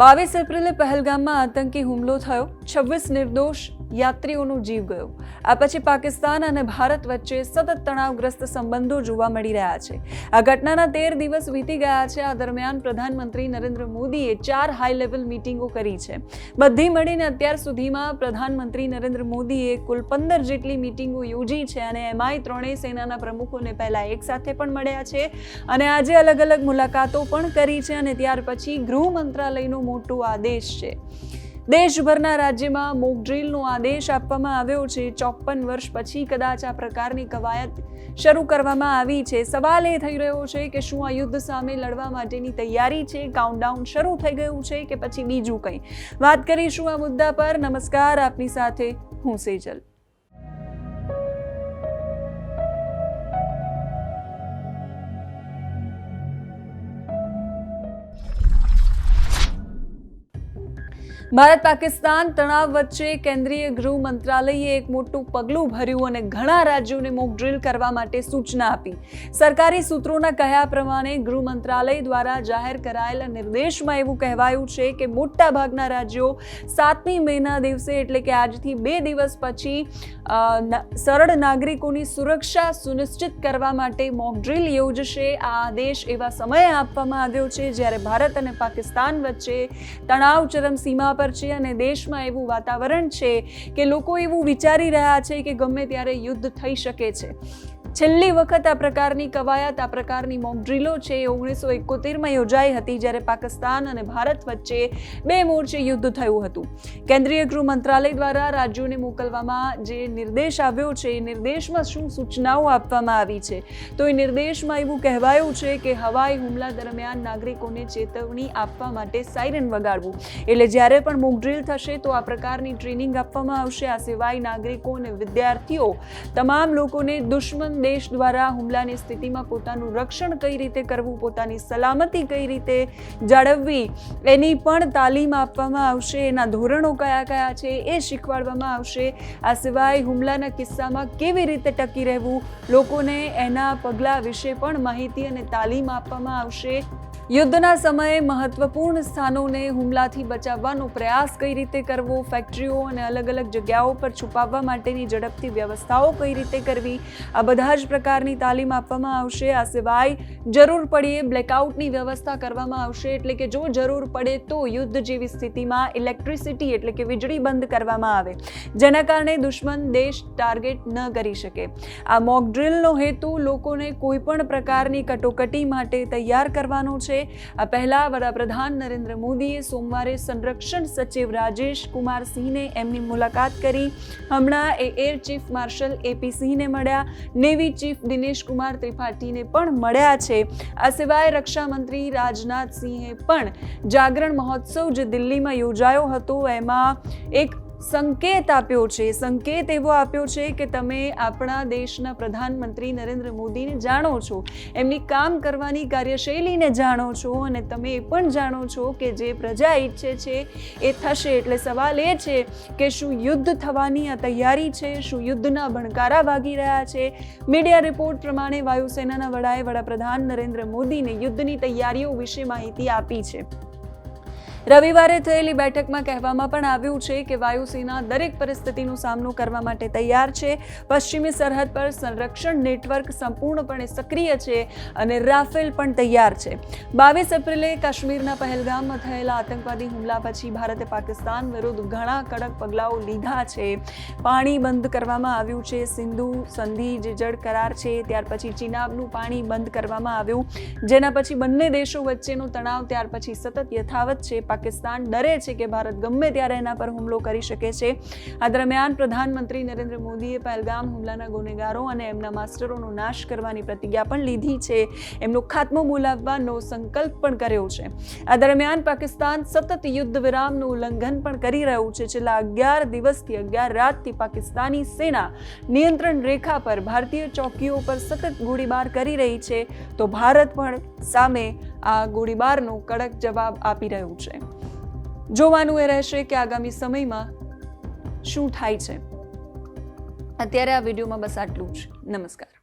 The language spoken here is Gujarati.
બાવીસ એપ્રિલે પહેલગામમાં આતંકી હુમલો થયો. છવ્વીસ નિર્દોષ યાત્રીઓનો જીવ ગયો. આ પછી પાકિસ્તાન અને ભારત વચ્ચે સતત તણાવગ્રસ્ત સંબંધો જોવા મળી રહ્યા છે. આ ઘટનાના તેર દિવસ વીતી ગયા છે. આ દરમિયાન પ્રધાનમંત્રી નરેન્દ્ર મોદીએ ચાર હાઈ લેવલ મીટિંગો કરી છે. બધી મળીને અત્યાર સુધીમાં પ્રધાનમંત્રી નરેન્દ્ર મોદીએ કુલ પંદર જેટલી મિટિંગો યોજી છે અને એમાંય ત્રણેય સેનાના પ્રમુખોને પહેલા એકસાથે પણ મળ્યા છે અને આજે અલગ અલગ મુલાકાતો પણ કરી છે અને ત્યાર પછી ગૃહ મંત્રાલયનો મોટો આદેશ છે. દેશભરના રાજ્યમાં મોક ડ્રીલનો આદેશ આપવામાં આવ્યો છે. ચોપન વર્ષ પછી કદાચ આ પ્રકારની કવાયત શરૂ કરવામાં આવી છે. સવાલ એ થઈ રહ્યો છે કે શું આ યુદ્ધ સામે લડવા માટેની તૈયારી છે? કાઉન્ટડાઉન શરૂ થઈ ગયું છે કે પછી બીજું કંઈ? વાત કરીશું આ મુદ્દા પર. નમસ્કાર, આપની સાથે હું સેજલ. ભારત પાકિસ્તાન તણાવ વચ્ચે કેન્દ્રીય ગૃહ મંત્રાલયે એક મોટું પગલું ભર્યું અને ઘણા રાજ્યોને મોક ડ્રિલ કરવા માટે સૂચના આપી. સરકારી સૂત્રોના કહ્યા પ્રમાણે ગૃહ મંત્રાલય દ્વારા જાહેર કરાયેલા નિર્દેશમાં એવું કહેવાયું છે કે મોટા ભાગના રાજ્યો સાતમી મેના દિવસે એટલે કે આજથી બે દિવસ પછી સરળ નાગરિકોની સુરક્ષા સુનિશ્ચિત કરવા માટે મોક ડ્રિલ યોજશે. આ આદેશ એવા સમયે આપવામાં આવ્યો છે જ્યારે ભારત અને પાકિસ્તાન વચ્ચે તણાવ ચરમસીમા પર છે અને દેશમાં એવું વાતાવરણ છે કે લોકો એવું વિચારી રહ્યા છે કે ગમે ત્યારે યુદ્ધ થઈ શકે છે. છેલ્લી વખત આ પ્રકારની કવાયત, આ પ્રકારની મોક ડ્રીલો છે એ ઓગણીસો એકોતેરમાં યોજાઈ હતી જ્યારે પાકિસ્તાન અને ભારત વચ્ચે બે મોરચે યુદ્ધ થયું હતું. કેન્દ્રીય ગૃહ મંત્રાલય દ્વારા રાજ્યોને મોકલવામાં જે નિર્દેશ આવ્યો છે એ નિર્દેશમાં શું સૂચનાઓ આપવામાં આવી છે? તો એ નિર્દેશમાં એવું કહેવાયું છે કે હવાઈ હુમલા દરમિયાન નાગરિકોને ચેતવણી આપવા માટે સાયરન વગાડવું. એટલે જ્યારે પણ મોક ડ્રીલ થશે તો આ પ્રકારની ટ્રેનિંગ આપવામાં આવશે. આ સિવાય નાગરિકો અને વિદ્યાર્થીઓ, તમામ લોકોને દુશ્મન દેશ દ્વારા હુમલાની સ્થિતિમાં પોતાનું રક્ષણ કઈ રીતે કરવું, પોતાની સલામતી કઈ રીતે જાળવવી, એની પણ તાલીમ આપવામાં આવશે. એના ધોરણો કયા કયા છે એ શીખવાડવામાં આવશે. આ સિવાય હુમલાના કિસ્સામાં કેવી રીતે ટકી રહેવું, લોકોને એના પગલાં વિશે પણ માહિતી અને તાલીમ આપવામાં આવશે. યુદ્ધના સમયે મહત્વપૂર્ણ સ્થાનોને હુમલાથી બચાવવાનો પ્રયાસ કઈ રીતે કરવો, ફેક્ટરીઓ અને અલગ અલગ જગ્યાઓ પર છુપાવવા માટેની ઝડપથી વ્યવસ્થાઓ કઈ રીતે કરવી, આ બધા જ પ્રકારની તાલીમ આપવામાં આવશે. આ સિવાય જરૂર પડીએ બ્લેકઆઉટની વ્યવસ્થા કરવામાં આવશે. એટલે કે જો જરૂર પડે તો યુદ્ધ જેવી સ્થિતિમાં ઇલેક્ટ્રિસિટી એટલે કે વીજળી બંધ કરવામાં આવે. જેના કારણે દુશ્મન દેશ ટાર્ગેટ ન કરી શકે. આ મોક ડ્રિલનો હેતુ લોકોને કોઈપણ પ્રકારની કટોકટી માટે તૈયાર કરવાનો છે. આ પહેલા વડાપ્રધાન નરેન્દ્ર મોદીએ સોમવારે સંરક્ષણ સચિવ રાજેશ કુમાર સિંહને એમની મુલાકાત કરી. હમણાં એ એર ચીફ માર્શલ એપી સિંહને મળ્યા. નેવી ચીફ દિનેશ કુમાર ત્રિપાઠીને પણ મળ્યા છે. આ સિવાય રક્ષામંત્રી રાજનાથ સિંહે પણ જાગરણ મહોત્સવ જે દિલ્હીમાં યોજાયો હતો. એમાં એક સંકેત આપ્યો છે. સંકેત એવો આપ્યો છે કે તમે આપણા દેશના પ્રધાનમંત્રી નરેન્દ્ર મોદીને જાણો છો. એમની કામ કરવાની કાર્યશૈલીને જાણો છો અને તમે એ પણ જાણો છો કે જે પ્રજા ઈચ્છે છે એ થશે. એટલે સવાલ એ છે કે શું યુદ્ધ થવાની આ તૈયારી છે? શું યુદ્ધના ભણકારા વાગી રહ્યા છે? મીડિયા રિપોર્ટ પ્રમાણે વાયુસેનાના વડાએ વડાપ્રધાન નરેન્દ્ર મોદીને યુદ્ધની તૈયારીઓ વિશે માહિતી આપી છે. રવિવારે થયેલી બેઠકમાં કહેવામાં પણ આવ્યું છે કે વાયુસેના દરેક પરિસ્થિતિનો સામનો કરવા માટે તૈયાર છે. પશ્ચિમી સરહદ પર સંરક્ષણ નેટવર્ક સંપૂર્ણપણે સક્રિય છે અને રાફેલ પણ તૈયાર છે. બાવીસ એપ્રિલે કાશ્મીરના પહેલગામમાં થયેલા આતંકવાદી હુમલા પછી ભારતે પાકિસ્તાન વિરુદ્ધ ઘણા કડક પગલાઓ લીધા છે. પાણી બંધ કરવામાં આવ્યું છે. સિંધુ, સંધિ જે જળ કરાર છે. ત્યાર પછી ચિનાબનું પાણી બંધ કરવામાં આવ્યું. જેના પછી બંને દેશો વચ્ચેનો તણાવ, ત્યાર પછી સતત યથાવત છે. પાકિસ્તાન ડરે છે કે ભારત ગમે ત્યારે એના પર હુમલો કરી શકે છે. આ દરમિયાન પ્રધાનમંત્રી નરેન્દ્ર મોદીએ પહેલગામ હુમલાના ગુનેગારો અને એમના માસ્ટરોનો નાશ કરવાની પ્રતિજ્ઞા પણ લીધી છે. એમનો ખાત્મો બોલાવવાનો સંકલ્પ પણ કર્યો છે. આ દરમિયાન પાકિસ્તાન સતત યુદ્ધ વિરામનું ઉલ્લંઘન પણ કરી રહ્યું છે. છેલ્લા અગિયાર દિવસથી અગિયાર રાતથી પાકિસ્તાની સેના નિયંત્રણ રેખા પર ભારતીય ચોકીઓ પર સતત ગોળીબાર કરી રહી છે. તો ભારત પણ સામે આ ગોળીબારનો કડક જવાબ આપી રહ્યું છે. જોવાનું એ રહેશે કે આગામી સમયમાં શું થાય છે. અત્યારે આ વિડીયોમાં બસ આટલું જ. નમસ્કાર.